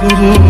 孤独。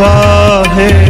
वाह है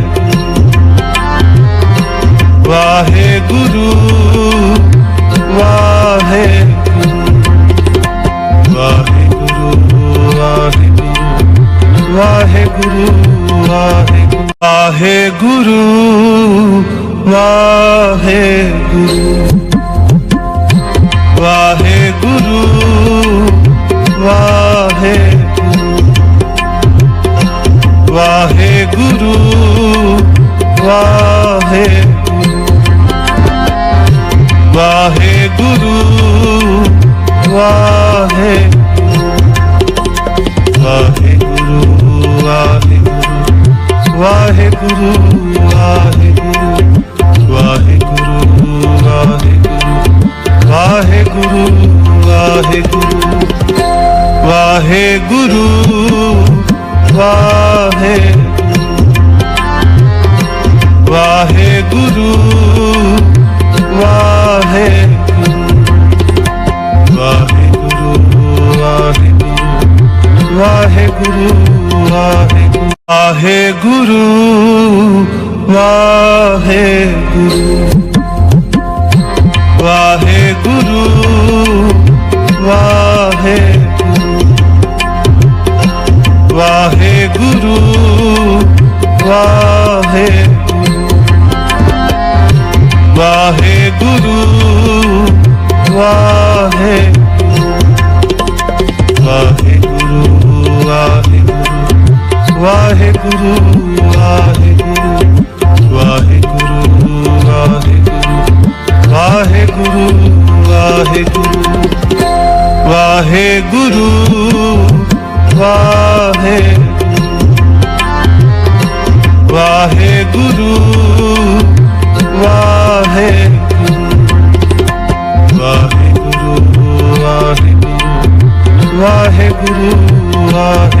love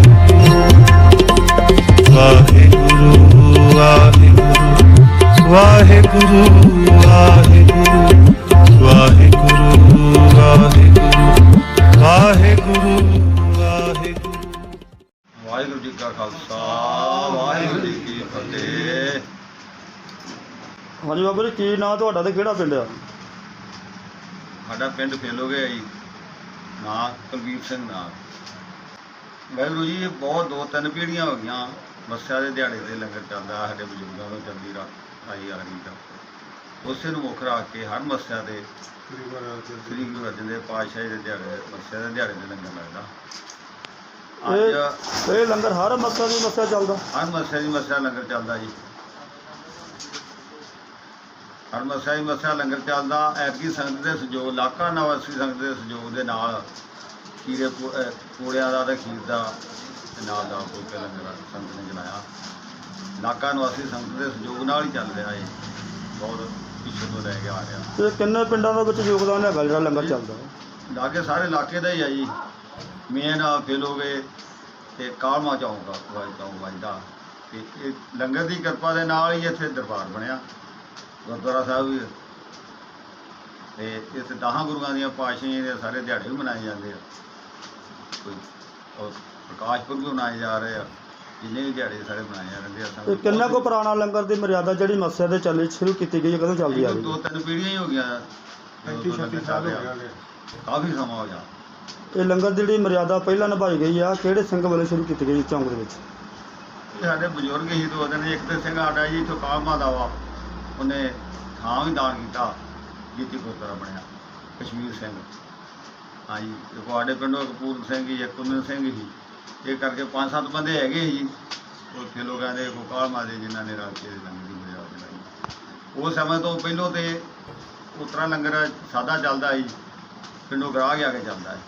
ਵਾਹਿਗੁਰੂ ਵਾਹਿਗੁਰੂ ਵਾਹਿਗੁਰੂ ਵਾਹਿਗੁਰੂ ਵਾਹਿਗੁਰੂ ਵਾਹਿਗੁਰੂ ਵਾਹਿਗੁਰੂ ਜੀ ਕਾ ਖਾਲਸਾ ਵਾਹਿਗੁਰੂ ਜੀ ਕੀ ਫਤਿਹ। ਹਾਂਜੀ ਬਾਬਾ ਜੀ ਕੀ ਨਾਂ ਤੁਹਾਡਾ ਤੇ ਕਿਹੜਾ ਪਿੰਡ ਆ? ਸਾਡਾ ਪਿੰਡ ਫੇਲੋਗੇ ਜੀ ਨਾਂ ਕੁਲਬੀਰ ਸਿੰਘ ਨਾਂ। ਵਾਹਿਗੁਰੂ ਜੀ ਇਹ ਬਹੁਤ ਦੋ ਤਿੰਨ ਪੀੜ੍ਹੀਆਂ ਹੋ ਗਈਆਂ ਮੱਸਿਆ ਦੇ ਦਿਹਾੜੇ ਤੇ ਲੰਗਰ ਚੱਲਦਾ ਸਾਡੇ ਬਜ਼ੁਰਗਾਂ ਤੋਂ ਚੱਲਦੀ ਰਾ ਆਈ ਆ ਰਹੀ ਤਾਂ ਉਸੇ ਨੂੰ ਮੁੱਖ ਰੱਖ ਕੇ ਹਰ ਮੱਸਿਆ ਤੇ ਸ੍ਰੀ ਗੁਰੂ ਅਰਜਨ ਦੇਵ ਪਾਤਸ਼ਾਹ ਜੀ ਦੇ ਦਿਹਾੜੇ ਮੱਸਿਆ ਦੇ ਦਿਹਾੜੇ ਤੇ ਲੰਗਰ ਲੱਗਦਾ। ਅੱਜ ਇਹ ਲੰਗਰ ਹਰ ਮੱਸਾ ਦੀ ਮੱਸਾ ਚੱਲਦਾ। ਹਰ ਮੱਸਿਆ ਦੀ ਮੱਸਿਆ ਲੰਗਰ ਚੱਲਦਾ ਜੀ। ਹਰ ਮੱਸਿਆ ਦੀ ਮੱਸਿਆ ਲੰਗਰ ਚੱਲਦਾ ਐਤਕੀ ਸੰਗਤ ਦੇ ਸਹਿਯੋਗ ਲਾਕਾ ਨਿਵਾਸੀ ਸੰਗਤ ਦੇ ਸਹਿਯੋਗ ਦੇ ਨਾਲ ਖੀਰੇ ਪੂੜਿਆਂ ਦਾ ਤੇ ਖੀਰ ਦਾ ਨਾਲ ਦਾ ਫੁਲਕੇ ਲੰਗਰ ਸੰਗਤ ਨੇ ਚਲਾਇਆ ਲਾਕਾ ਨਿਵਾਸੀ ਸੰਗਤ ਦੇ ਸਹਿਯੋਗ ਨਾਲ ਹੀ ਚੱਲ ਰਿਹਾ ਇਹ ਬਹੁਤ ਪਿੱਛੇ ਤੋਂ ਲੈ ਕੇ ਆ ਰਿਹਾ। ਤੇ ਕਿੰਨੇ ਪਿੰਡਾਂ ਦਾ ਵਿੱਚ ਯੋਗਦਾਨ ਹੈਗਾ ਜਿਹੜਾ ਲੰਗਰ ਚੱਲਦਾ? ਲਾਗੇ ਸਾਰੇ ਇਲਾਕੇ ਦਾ ਹੀ ਆ ਜੀ। ਮੇਨ ਫੇਲੋਗੇ ਤੇ ਕਾਲਮਾ ਚੌਂਕ ਵਾਜ ਚੌਂਕ ਵੱਜਦਾ। ਤੇ ਇਹ ਲੰਗਰ ਦੀ ਕਿਰਪਾ ਦੇ ਨਾਲ ਹੀ ਇੱਥੇ ਦਰਬਾਰ ਬਣਿਆ। ਗੁਰਦੁਆਰਾ ਸਾਹਿਬ ਵੀ। ਤੇ ਇੱਥੇ ਦਹਾਂ ਗੁਰੂਆਂ ਦੀਆਂ ਪਾਤਸ਼ਾਹੀਆਂ ਦੇ ਸਾਰੇ ਦਿਹਾੜੇ ਵੀ ਮਨਾਏ ਜਾਂਦੇ ਆ। ਕੋਈ ਔਰ ਪ੍ਰਕਾਸ਼ ਪੁਰਬ ਵੀ ਮਨਾਏ ਜਾ ਰਹੇ ਆ। ਜਿੰਨੇ ਵੀ ਦਿਹਾੜੇ ਸਾਰੇ ਸੰਗਤ ਕਿੰਨਾ ਕੋ ਪੁਰਾਣਾ ਲੰਗਰ ਦੀ ਮਰਿਆਦਾ ਜਿਹੜੀ ਮੱਸਿਆ ਦੇ ਚੱਲੀ ਸ਼ੁਰੂ ਕੀਤੀ ਗਈ ਹੈ ਕਦੋਂ ਚੱਲਦੀ ਆ ਇਹ ਰਹੀ? ਦੋ ਤਿੰਨ ਪੀੜ੍ਹੀਆਂ ਹੀ ਹੋ ਗਈਆਂ 35 36 ਸਾਲ ਹੋ ਗਿਆ ਕਾਫੀ ਸਮਾਂ ਹੋ ਗਿਆ। ਇਹ ਲੰਗਰ ਦੀ ਜਿਹੜੀ ਮਰਿਆਦਾ ਪਹਿਲਾਂ ਨਿਭਾਈ ਗਈ ਆ ਕਿਹੜੇ ਸਿੰਘ ਵੱਲੋਂ ਸ਼ੁਰੂ ਕੀਤੀ ਗਈ ਚੌਂਕ ਦੇ ਵਿੱਚ? ਇਹ ਸਾਡੇ ਬਜ਼ੁਰਗ ਹੀ ਦੋ ਦਿਨ ਇੱਕ ਤੇ ਸਿੰਘ ਸਾਡਾ ਜੀ ਇੱਥੋਂ ਕਾਲਮਾ ਦਾ ਵਾ। ਉਹਨੇ ਥਾਂ ਵੀ ਦਾਨ ਕੀਤਾ ਜਿੱਤੀ ਗੁਰਦੁਆਰਾ ਬਣਿਆ ਕਸ਼ਮੀਰ ਸਿੰਘ। ਹਾਂਜੀ ਤੇ ਸਾਡੇ ਪਿੰਡੋਂ ਕਪੂਰ ਸਿੰਘ ਜੀ ਕੁੰਦਨ ਸਿੰਘ ਜੀ ਇਹ ਕਰਕੇ ਪੰਜ ਸੱਤ ਬੰਦੇ ਹੈਗੇ ਸੀ ਉੱਥੇ ਲੋਕਾਂ ਦੇ ਕੋ ਕਾਲਮਾ ਦੇ ਜਿਨ੍ਹਾਂ ਨੇ ਰਾਤ ਕੇ ਲੰਗਰ ਦੀ ਮਜ਼ਾ ਚਲਾਈ ਉਸ ਸਮੇਂ ਤੋਂ ਪਹਿਲੋਂ ਤੇ ਉਤਰਾ ਲੰਗਰ ਸਾਦਾ ਚੱਲਦਾ ਸੀ। ਪਿੰਡੋਂ ਗਰਾ ਗਿਆ ਕੇ ਚੱਲਦਾ ਹੈ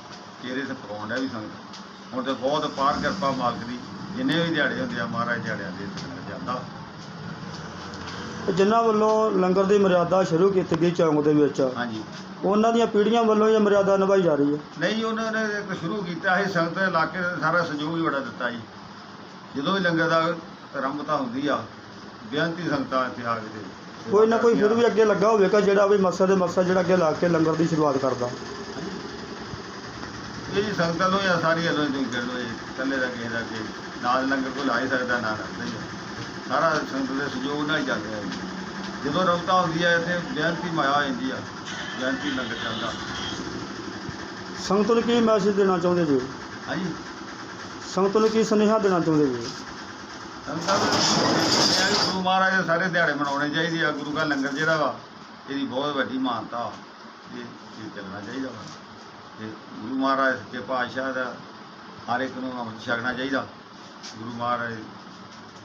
ਤੇਰੇ ਤੇ ਪਕਾਉਂਦਾ ਵੀ ਸੰਗਤ। ਹੁਣ ਤੇ ਬਹੁਤ ਪਾਰ ਕਿਰਪਾ ਮਾਲਕ ਦੀ। ਜਿੰਨੇ ਵੀ ਦਿਹਾੜੇ ਹੁੰਦੇ ਆ, ਮਹਾਰਾਜ ਦਿਹਾੜਿਆਂ ਦੇ ਲੰਗਰ ਚੱਲਦਾ ਜਿਨ੍ਹਾਂ ਵੱਲੋਂ ਲੰਗਰ ਦੀ ਮਰਿਆਦਾ ਸ਼ੁਰੂ ਕੀਤੀ ਗਈ ਚੌਂਕ ਦੇ ਵਿੱਚ ਹਾਂਜੀ। ਉਹਨਾਂ ਦੀਆਂ ਪੀੜ੍ਹੀਆਂ ਵੱਲੋਂ ਇਹ ਮਰਿਆਦਾ ਨਿਭਾਈ ਜਾ ਰਹੀ ਹੈ? ਨਹੀਂ ਉਹਨਾਂ ਨੇ ਇੱਕ ਸ਼ੁਰੂ ਕੀਤਾ ਸੀ ਸੰਗਤ ਦੇ ਇਲਾਕੇ ਦਾ ਸਾਰਾ ਸਹਿਯੋਗ ਹੀ ਬੜਾ ਦਿੱਤਾ ਜੀ। ਜਦੋਂ ਵੀ ਲੰਗਰ ਦਾ ਆਰੰਭਤਾ ਹੁੰਦੀ ਆ ਬੇਅੰਤੀ ਸੰਗਤਾਂ ਇੱਥੇ ਆ ਕੇ ਤੇ ਸੇਵਾ ਕੋਈ ਨਾ ਕੋਈ ਫਿਰ। ਵੀ ਅੱਗੇ ਲੱਗਾ ਹੋਵੇਗਾ ਜਿਹੜਾ ਵੀ ਮਸਾ ਦੇ ਮਸਾ ਜਿਹੜਾ ਅੱਗੇ ਲਾ ਕੇ ਲੰਗਰ ਦੀ ਸ਼ੁਰੂਆਤ ਕਰਦਾ। ਇਹ ਜੀ ਸੰਗਤਾਂ ਨੂੰ ਜਾਂ ਸਾਰੀ ਵੱਲੋਂ ਤੁਸੀਂ ਕਹਿ ਲਓ ਜੀ ਇਕੱਲੇ ਦਾ ਕਿਸੇ ਦਾ ਕਿ ਨਾਲ ਲੰਗਰ ਕੋਈ ਲਾ ਹੀ ਸਕਦਾ ਨਾ ਹੀ ਆ। ਸਾਰਾ ਸੰਗਤ ਦੇ ਸਹਿਯੋਗ ਨਾਲ ਹੀ ਚੱਲ ਰਿਹਾ ਜੀ ਜਦੋਂ ਰਮਤਾ ਹੁੰਦੀ ਹੈ ਇੱਥੇ ਬੇਅੰਤੀ ਮਾਇਆ ਹੋ ਜਾਂਦੀ ਆ ਬੇਅੰਤੀ ਲੰਗਰ ਚੱਲਦਾ। ਸੰਗਤ ਨੂੰ ਕੀ ਮੈਸੇਜ ਦੇਣਾ ਚਾਹੁੰਦੇ ਜੀ? ਹਾਂਜੀ। ਸੰਗਤ ਨੂੰ ਕੀ ਸੁਨੇਹਾ ਦੇਣਾ ਚਾਹੁੰਦੇ ਜੀ? ਸੰਗਤਾਂ ਦੇ ਇਹ ਆ ਵੀ ਗੁਰੂ ਮਹਾਰਾਜ ਦੇ ਸਾਰੇ ਦਿਹਾੜੇ ਮਨਾਉਣੇ ਚਾਹੀਦੇ ਆ। ਗੁਰੂ ਦਾ ਲੰਗਰ ਜਿਹੜਾ ਵਾ ਇਹਦੀ ਬਹੁਤ ਵੱਡੀ ਮਾਨਤਾ ਇਹ ਇਹ ਚੱਲਣਾ ਚਾਹੀਦਾ ਵਾ। ਤੇ ਗੁਰੂ ਮਹਾਰਾਜ ਸੱਚੇ ਪਾਤਸ਼ਾਹ ਦਾ ਹਰ ਇੱਕ ਨੂੰ ਅੰਮ੍ਰਿਤ ਛਕਣਾ ਚਾਹੀਦਾ। ਗੁਰੂ ਮਹਾਰਾਜ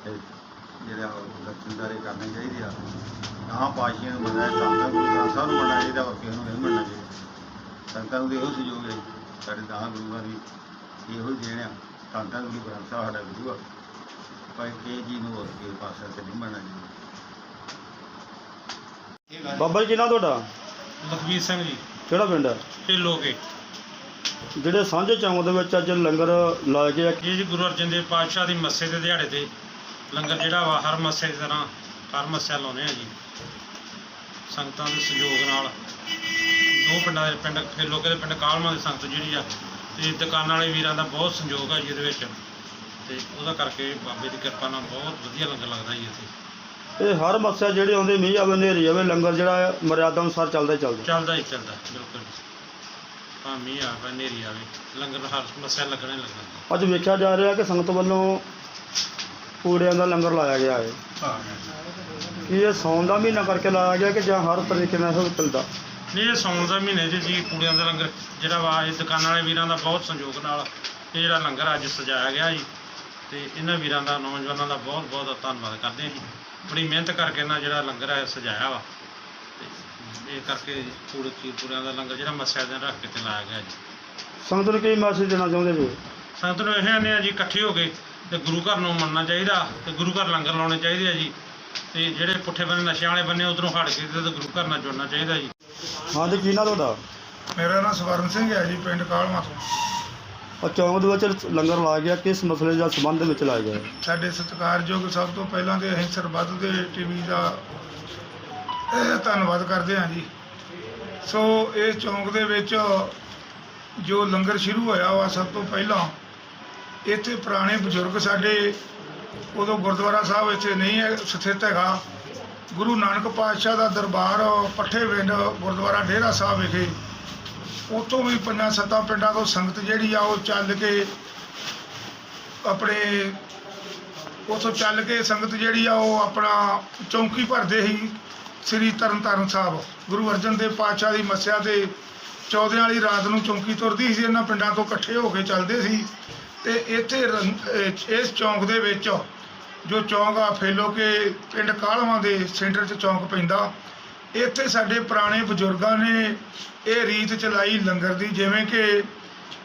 ਦੇ ਜਿਹੜਾ ਦਰਸ਼ਨਦਾਰੇ ਕਰਨੇ ਚਾਹੀਦੇ ਆ। ਨਾ ਪਾਸ਼ੀਆਂ ਨੂੰ ਮੰਨਣਾ ਤਾਂ ਤਾਂ ਗੁਰੂ ਗ੍ਰੰਥ ਸਾਹਿਬ ਨੂੰ ਮੰਨਣਾ ਚਾਹੀਦਾ ਹੋਰ ਕਿਸੇ ਨੂੰ ਨਹੀਂ ਮੰਨਣਾ ਚਾਹੀਦਾ ਸੰਗਤਾਂ ਨੂੰ ਤਾਂ ਇਹੋ ਸਹਿਯੋਗ ਹੈ ਜੀ। ਸਾਡੇ ਦਸਾਂ ਗੁਰੂਆਂ ਦੀ ਇਹੋ ਦੇਣ ਆ। ਤਾਂ ਤਾਂ ਗੁਰੂ ਗ੍ਰੰਥ ਸਾਹਿਬ ਸਾਡਾ ਗੁਰੂ ਆ। ਪਰ ਕਿਸੇ ਚੀਜ਼ ਨੂੰ ਹੋਰ ਕਿਸੇ ਪਾਸੇ ਤੇ ਨਹੀਂ ਮੰਨਣਾ ਚਾਹੀਦਾ ਬਾਬਾ ਜੀ ਕਿਹਨਾਂ ਤੁਹਾਡਾ? ਲਖਵੀਰ ਸਿੰਘ ਜੀ। ਕਿਹੜਾ ਪਿੰਡ ਹੈ ਢਿੱਲੋਕੇ ਜਿਹੜੇ ਸਾਂਝੇ ਚੌਂਕ ਦੇ ਵਿੱਚ ਅੱਜ ਲੰਗਰ ਲਾਇਆ ਗਿਆ ਜੀ ਗੁਰੂ ਅਰਜਨ ਦੇਵ ਪਾਤਸ਼ਾਹ ਦੀ ਮੱਸੇ ਦੇ ਦਿਹਾੜੇ ਤੇ ਲੰਗਰ ਜਿਹੜਾ ਵਾ ਹਰ ਮੱਸੇ ਦੀ ਤਰ੍ਹਾਂ ਹਰ ਮੱਸਿਆ ਲਾਉਂਦੇ ਆ ਜੀ। ਸੰਗਤਾਂ ਦੇ ਸਹਿਯੋਗ ਨਾਲ। ਦੋ ਪਿੰਡਾਂ ਦੇ ਪਿੰਡ ਫੇਲੋਕੇ ਦੇ ਪਿੰਡ ਕਾਲਮਾ ਦੀ ਸੰਗਤ ਜਿਹੜੀ ਆ ਤੇ ਦੁਕਾਨਾਂ ਵਾਲੇ ਵੀਰਾਂ ਦਾ ਬਹੁਤ ਸੰਯੋਗ ਆ ਜੀ ਇਹਦੇ ਵਿੱਚ। ਤੇ ਉਹਦਾ ਕਰਕੇ ਬਾਬੇ ਦੀ ਕਿਰਪਾ ਨਾਲ ਬਹੁਤ ਵਧੀਆ ਲੰਗਰ ਲੱਗਦਾ ਜੀ ਇੱਥੇ। ਇਹ ਹਰ ਮੱਸਿਆ ਜਿਹੜੇ ਆਉਂਦੇ ਮੀਂਹ ਆਵੇ ਹਨੇਰੀ ਆਵੇ ਲੰਗਰ ਜਿਹੜਾ ਹੈ ਮਰਿਆਦਾ ਅਨੁਸਾਰ ਚੱਲਦਾ ਹੀ ਚੱਲਦਾ। ਚੱਲਦਾ ਹੀ ਚੱਲਦਾ ਬਿਲਕੁਲ ਭਾਵੇਂ ਮੀਂਹ ਆਵੇ ਹਨੇਰੀ ਆਵੇ ਲੰਗਰ ਹਰ ਮੱਸਿਆ ਲੱਗਣਾ ਹੀ ਲੱਗਣਾ ਅੱਜ ਵੇਖਿਆ ਜਾ ਰਿਹਾ ਕਿ ਸੰਗਤ ਵੱਲੋਂ ਪੂੜਿਆਂ ਦਾ ਲੰਗਰ ਲਾਇਆ ਗਿਆ ਹੈ। ਕੀ ਇਹ ਸੌਣ ਦਾ ਮਹੀਨਾ ਕਰਕੇ ਲਾਇਆ ਗਿਆ ਕਿ ਜਾਂ ਹਰ ਤਰੀਕੇ ਨਾਲ ਇਹ ਚੱਲਦਾ? ਨਹੀਂ ਇਹ ਸੌਣ ਦਾ ਮਹੀਨੇ 'ਚ ਜੀ ਕੂੜਿਆਂ ਦਾ ਲੰਗਰ ਜਿਹੜਾ ਵਾ ਇਹ ਦੁਕਾਨਾਂ ਵਾਲੇ ਵੀਰਾਂ ਦਾ ਬਹੁਤ ਸੰਯੋਗ ਨਾਲ ਇਹ ਜਿਹੜਾ ਲੰਗਰ ਅੱਜ ਸਜਾਇਆ ਗਿਆ ਜੀ। ਤੇ ਇਹਨਾਂ ਵੀਰਾਂ ਦਾ ਨੌਜਵਾਨਾਂ ਦਾ ਬਹੁਤ ਬਹੁਤ ਧੰਨਵਾਦ ਕਰਦੇ ਹਾਂ ਜੀ। ਬੜੀ ਮਿਹਨਤ ਕਰਕੇ ਇਹਨਾਂ ਜਿਹੜਾ ਲੰਗਰ ਹੈ ਸਜਾਇਆ ਵਾ। ਤੇ ਇਹ ਕਰਕੇ ਕੂੜੇ ਚੀਰਪੁਰਿਆਂ ਦਾ ਲੰਗਰ ਜਿਹੜਾ ਮੱਸਿਆ ਦਿਨ ਰੱਖ ਕੇ ਤੇ ਲਾਇਆ ਗਿਆ ਜੀ। ਸੰਗਤ ਨੂੰ ਕੀ ਮੈਸੇਜ ਦੇਣਾ ਚਾਹੁੰਦੇ ਜੀ? ਸੰਗਤ ਨੂੰ ਇਹ ਆਨੇ ਆ ਜੀ ਇਕੱਠੇ ਹੋ ਕੇ ਤੇ ਗੁਰੂ ਘਰ ਨੂੰ ਮੰਨਣਾ ਚਾਹੀਦਾ ਤੇ ਗੁਰੂ ਘਰ ਲੰਗਰ ਲਾਉਣੇ ਚਾਹੀਦੇ ਆ ਜੀ। ਤੇ ਜਿਹੜੇ ਪੁੱਠੇ ਬੰਨੇ ਨਸ਼ਿਆਂ ਵਾਲੇ ਬੰਨੇ ਉਧਰੋਂ ਹਟ ਕੇ ਤੇ ਗੁਰੂ ਘਰ ਨਾਲ ਜੁੜਨਾ ਚਾਹੀਦਾ ਜੀ। ਹਾਂ ਤੇ ਕੀ ਨਾ ਤੁਹਾਡਾ? ਮੇਰਾ ਨਾਮ ਸਵਰਨ ਸਿੰਘ ਹੈ ਜੀ ਪਿੰਡ ਕਾਲਮਾ ਤੋਂ। ਆ ਚੌਂਕ ਦੇ ਵਿੱਚ ਲੰਗਰ ਲਾਇਆ ਗਿਆ ਕਿਸ ਮਸਲੇ ਦਾ ਸੰਬੰਧ ਵਿੱਚ ਲਾਇਆ ਗਿਆ? ਸਾਡੇ ਸਤਿਕਾਰਯੋਗ ਸਭ ਤੋਂ ਪਹਿਲਾਂ ਤੇ ਅਸੀਂ ਸਰਬੱਤ ਦੇ ਟੀਵੀ ਦਾ ਧੰਨਵਾਦ ਕਰਦੇ ਹਾਂ ਜੀ। ਸੋ ਇਸ ਚੌਂਕ ਦੇ ਵਿੱਚ ਜੋ ਲੰਗਰ ਸ਼ੁਰੂ ਹੋਇਆ ਵਾ ਸਭ ਤੋਂ ਪਹਿਲਾਂ ਇੱਥੇ ਪੁਰਾਣੇ ਬਜ਼ੁਰਗ ਸਾਡੇ ਉਦੋਂ ਗੁਰਦੁਆਰਾ ਸਾਹਿਬ ਇੱਥੇ ਨਹੀਂ ਹੈ, ਸਥਿਤ ਹੈਗਾ। ਗੁਰੂ ਨਾਨਕ ਪਾਤਸ਼ਾਹ ਦਾ ਦਰਬਾਰ, ਪੱਠੇ ਪਿੰਡ, ਗੁਰਦੁਆਰਾ ਡੇਰਾ ਸਾਹਿਬ ਵਿਖੇ। ਉਤੋਂ ਵੀ ਪੰਜਾਂ ਸੱਤਾਂ ਪਿੰਡਾਂ ਤੋਂ ਸੰਗਤ ਜਿਹੜੀ ਆ, ਉਹ ਚੱਲ ਕੇ ਆਪਣੇ ਉਥੋਂ ਚੱਲ ਕੇ ਸੰਗਤ ਜਿਹੜੀ ਆ, ਉਹ ਆਪਣਾ ਚੌਂਕੀ ਭਰਦੇ ਸੀ, ਸ੍ਰੀ ਤਰਨਤਾਰਨ ਸਾਹਿਬ। ਗੁਰੂ ਅਰਜਨ ਦੇਵ ਪਾਤਸ਼ਾਹ ਦੀ ਮੱਸਿਆ ਤੇ ਚੌਦਿਆਂ ਵਾਲੀ ਰਾਤ ਨੂੰ ਚੌਂਕੀ ਤੁਰਦੀ ਸੀ, ਇਹਨਾਂ ਪਿੰਡਾਂ ਤੋਂ ਇਕੱਠੇ ਹੋ ਕੇ ਚੱਲਦੇ ਸੀ। ਤੇ ਇੱਥੇ ਰੰਗ- ਇਸ ਚੌਂਕ ਦੇ ਵਿੱਚ ਜੋ ਚੌਂਕ ਆ, ਫੇਲੋ ਕੇ ਪਿੰਡ ਕਾਲਵਾਂ ਦੇ ਸੈਂਟਰ 'ਚ ਚੌਂਕ ਪੈਂਦਾ। ਇੱਥੇ ਸਾਡੇ ਪੁਰਾਣੇ ਬਜ਼ੁਰਗਾਂ ਨੇ ਇਹ ਰੀਤ ਚਲਾਈ ਲੰਗਰ ਦੀ, ਜਿਵੇਂ ਕਿ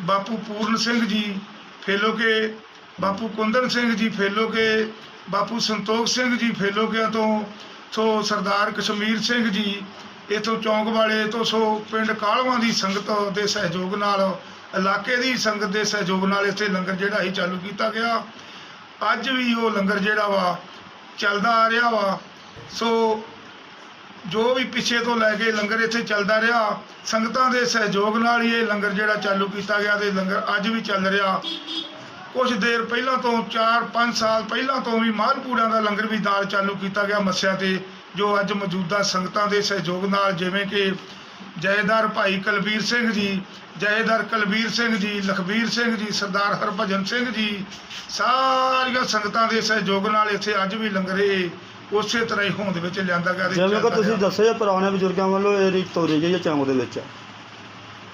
ਬਾਪੂ ਪੂਰਨ ਸਿੰਘ ਜੀ, ਫੇਲੋ ਕੇ ਬਾਪੂ ਕੁੰਦਨ ਸਿੰਘ ਜੀ, ਫੇਲੋ ਕੇ ਬਾਪੂ ਸੰਤੋਖ ਸਿੰਘ ਜੀ, ਫੇਲੋ ਕੇ ਤੋਂ ਸੋ ਸਰਦਾਰ ਕਸ਼ਮੀਰ ਸਿੰਘ ਜੀ, ਇਥੋਂ ਚੌਂਕ ਵਾਲੇ ਤੋਂ ਸੋ ਪਿੰਡ ਕਾਲਵਾਂ ਦੀ ਸੰਗਤ ਦੇ ਸਹਿਯੋਗ ਨਾਲ ਇਲਾਕੇ ਦੀ ਸੰਗਤ ਦੇ ਸਹਿਯੋਗ ਨਾਲ ਇੱਥੇ ਲੰਗਰ ਜਿਹੜਾ ਹੀ ਚਾਲੂ ਕੀਤਾ ਗਿਆ। ਅੱਜ ਵੀ ਉਹ ਲੰਗਰ ਜਿਹੜਾ ਵਾ ਚੱਲਦਾ ਆ ਰਿਹਾ ਵਾ। ਸੋ ਜੋ ਵੀ ਪਿੱਛੇ ਤੋਂ ਲੈ ਕੇ ਲੰਗਰ ਇੱਥੇ ਚੱਲਦਾ ਰਿਹਾ, ਸੰਗਤਾਂ ਦੇ ਸਹਿਯੋਗ ਨਾਲ ਹੀ ਇਹ ਲੰਗਰ ਜਿਹੜਾ ਚਾਲੂ ਕੀਤਾ ਗਿਆ ਤੇ ਲੰਗਰ ਅੱਜ ਵੀ ਚੱਲ ਰਿਹਾ। ਕੁਝ ਦੇਰ ਪਹਿਲਾਂ ਤੋਂ 4-5 ਸਾਲ ਪਹਿਲਾਂ ਤੋਂ ਵੀ ਮਾਲਪੂੜਿਆਂ ਦਾ ਲੰਗਰ ਵੀ ਨਾਲ ਚਾਲੂ ਕੀਤਾ ਗਿਆ ਮੱਸਿਆ ਤੇ, ਜੋ ਅੱਜ ਮੌਜੂਦਾ ਸੰਗਤਾਂ ਦੇ ਸਹਿਯੋਗ ਨਾਲ ਜਿਵੇਂ ਕਿ ਜੈਦਾਰ ਭਾਈ ਕੁਲਬੀਰ ਸਿੰਘ ਜੀ ਜੈਦਾਰ ਕੁਲਬੀਰ ਸਿੰਘ ਜੀ ਲਖਬੀਰ ਸਿੰਘ ਜੀ ਸਰਦਾਰ ਹਰਭਜਨ ਸਿੰਘ ਜੀ ਸਾਰੀਆਂ ਸੰਗਤਾਂ ਦੇ ਸਹਿਯੋਗ ਨਾਲ ਇੱਥੇ ਅੱਜ ਵੀ ਲੰਗਰ ਉਸੇ ਤਰ੍ਹਾਂ ਹੀ ਹੋਂਦ ਵਿੱਚ ਲਿਆਂਦਾ ਗਿਆ ਤੇ ਜਿਵੇਂ ਕਿ ਚੱਲਦਾ ਤੁਸੀਂ ਰਿਹਾ। ਦੱਸਿਆ ਪੁਰਾਣੇ ਬਜ਼ੁਰਗਾਂ ਵੱਲੋਂ ਇਹ ਰੀਤ ਤੋਰੀ ਗਈ ਹੈ ਚੌਂਕ ਦੇ ਵਿੱਚ।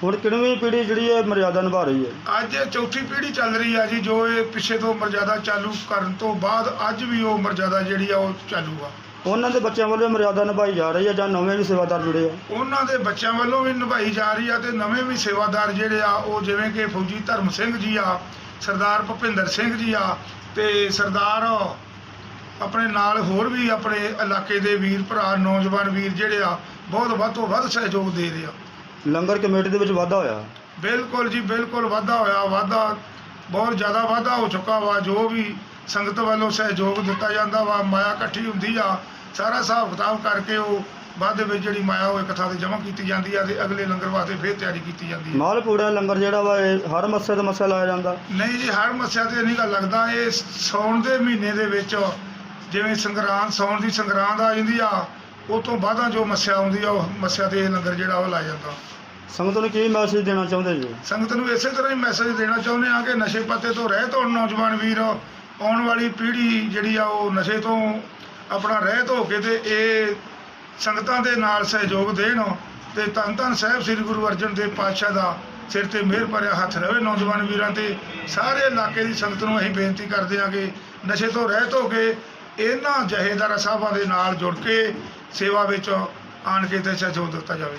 ਹੁਣ ਕਿੰਨਵੀਂ ਪੀੜ੍ਹੀ ਜਿਹੜੀ ਹੈ ਮਰਿਆਦਾ ਨਿਭਾ ਰਹੀ ਹੈ? ਅੱਜ ਇਹ ਚੌਥੀ ਪੀੜ੍ਹੀ ਚੱਲ ਰਹੀ ਆ ਜੀ ਜੋ ਇਹ ਪਿੱਛੇ ਤੋਂ ਮਰਜ਼ਾਦਾ ਚਾਲੂ ਕਰਨ ਤੋਂ ਬਾਅਦ ਅੱਜ ਵੀ ਉਹ ਮਰਜ਼ਾਦਾ ਜਿਹੜੀ ਆ ਉਹ ਚਾਲੂ ਆ। ਉਹਨਾਂ ਦੇ ਬੱਚਿਆਂ ਵੱਲੋਂ ਮਰਿਆਦਾ ਨਿਭਾਈ ਜਾ ਰਹੀ ਹੈ ਜਾਂ ਨਵੇਂ ਵੀ ਸੇਵਾਦਾਰ ਜੁੜੇ ਆ? ਉਹਨਾਂ ਦੇ ਬੱਚਿਆਂ ਵੱਲੋਂ ਵੀ ਨਿਭਾਈ ਜਾ ਰਹੀ ਆ ਤੇ ਨਵੇਂ ਵੀ ਸੇਵਾਦਾਰ ਜਿਹੜੇ ਆ ਉਹ ਜਿਵੇਂ ਕਿ ਫੌਜੀ ਧਰਮ ਸਿੰਘ ਜੀ ਆ ਸਰਦਾਰ ਭੁਪਿੰਦਰ ਸਿੰਘ ਜੀ ਆ ਤੇ ਸਰਦਾਰ ਆਪਣੇ ਨਾਲ ਹੋਰ ਵੀ ਆਪਣੇ ਇਲਾਕੇ ਦੇ ਵੀਰ ਭਰਾ ਨੌਜਵਾਨ ਵੀਰ ਜਿਹੜੇ ਆ ਬਹੁਤ ਵੱਧ ਤੋਂ ਵੱਧ ਸਹਿਯੋਗ ਦੇ ਰਹੇ ਆ। ਲੰਗਰ ਕਮੇਟੀ ਦੇ ਵਿੱਚ ਵਾਧਾ ਹੋਇਆ? ਬਿਲਕੁਲ ਜੀ ਬਿਲਕੁਲ ਵਾਧਾ ਹੋਇਆ ਵਾਧਾ ਬਹੁਤ ਜ਼ਿਆਦਾ ਵਾਧਾ ਹੋ ਚੁੱਕਾ ਵਾ ਜੋ ਵੀ ਸੰਗਤ ਵੱਲੋਂ ਸਹਿਯੋਗ ਦਿੱਤਾ ਜਾਂਦਾ ਵਾ ਮਾਇਆ ਇਕੱਠੀ ਹੁੰਦੀ ਆ। ਸਾਰਾ ਹਿਸਾਬ ਕਿਤਾਬ ਕਰਕੇ ਉਹ ਬਾਅਦ ਦੇ ਵਿੱਚ ਜਿਹੜੀ ਮਾਇਆ ਉਹ ਇੱਕ ਥਾਂ ਤੇ ਜਮ੍ਹਾਂ ਕੀਤੀ ਜਾਂਦੀ ਆ ਤੇ ਅਗਲੇ ਲੰਗਰ ਵਾਸਤੇ ਫਿਰ ਤਿਆਰੀ ਕੀਤੀ ਜਾਂਦੀ ਹੈ ਮਾਲ ਪੂੜਾ ਲੰਗਰ ਜਿਹੜਾ ਵਾ ਇਹ ਹਰ ਮੱਸੇ ਤੇ ਮੱਸਾ ਲਾਇਆ ਜਾਂਦਾ। ਨਹੀਂ ਜੀ ਹਰ ਮੱਸਿਆ ਤੇ ਨਹੀਂ ਗੱਲ ਲੱਗਦਾ। ਇਹ ਸੌਣ ਦੇ ਮਹੀਨੇ ਦੇ ਵਿੱਚ ਜਿਵੇਂ ਸੰਗਰਾਂਦ ਸੌਣ ਦੀ ਸੰਗਰਾਂਦ ਆ ਜਾਂਦੀ ਆ ਉਹ ਤੋਂ ਬਾਅਦਾਂ ਜੋ ਮੱਸਿਆ ਆਉਂਦੀ ਆ ਉਹ ਮੱਸਿਆ ਤੇ ਇਹ ਲੰਗਰ ਜਿਹੜਾ ਉਹ ਲਾਇਆ ਜਾਂਦਾ। ਸੰਗਤ ਨੂੰ ਕੀ ਮੈਸੇਜ ਦੇਣਾ ਚਾਹੁੰਦੇ ਜੀ? ਸੰਗਤ ਨੂੰ ਇਸੇ ਤਰ੍ਹਾਂ ਹੀ ਮੈਸੇਜ ਦੇਣਾ ਚਾਹੁੰਦੇ ਆ ਕਿ ਨਸ਼ੇ ਪੱਤੇ ਤੋਂ ਰਹਿਤ ਹੋਣ ਨੌਜਵਾਨ ਵੀਰ ਆਉਣ ਵਾਲੀ ਪੀੜ੍ਹੀ ਜਿਹੜੀ ਆ ਉਹ ਨਸ਼ੇ ਤੋਂ ਆਪਣਾ ਰਹਿਤ ਹੋ ਕੇ ਤੇ ਇਹ ਸੰਗਤਾਂ ਦੇ ਨਾਲ ਸਹਿਯੋਗ ਦੇਣ ਤੇ ਧੰਨ ਧੰਨ ਸਾਹਿਬ ਸ੍ਰੀ ਗੁਰੂ ਅਰਜਨ ਦੇਵ ਪਾਤਸ਼ਾਹ ਦਾ ਸਿਰ ਤੇ ਮਿਹਰ ਭਰਿਆ ਹੱਥ ਰਹੇ ਨੌਜਵਾਨ ਵੀਰਾਂ ਤੇ। ਸਾਰੇ ਇਲਾਕੇ ਦੀ ਸੰਗਤ ਨੂੰ ਅਸੀਂ ਬੇਨਤੀ ਕਰਦੇ ਹਾਂ ਕਿ ਨਸ਼ੇ ਤੋਂ ਰਹਿਤ ਹੋ ਕੇ ਇਹਨਾਂ ਜਹੇਦਾਰ ਸਾਹਿਬਾਂ ਦੇ ਨਾਲ ਜੁੜ ਕੇ ਸੇਵਾ ਵਿੱਚ ਆਣ ਕੇ ਤੇ ਸਹਿਯੋਗ ਦਿੱਤਾ ਜਾਵੇ।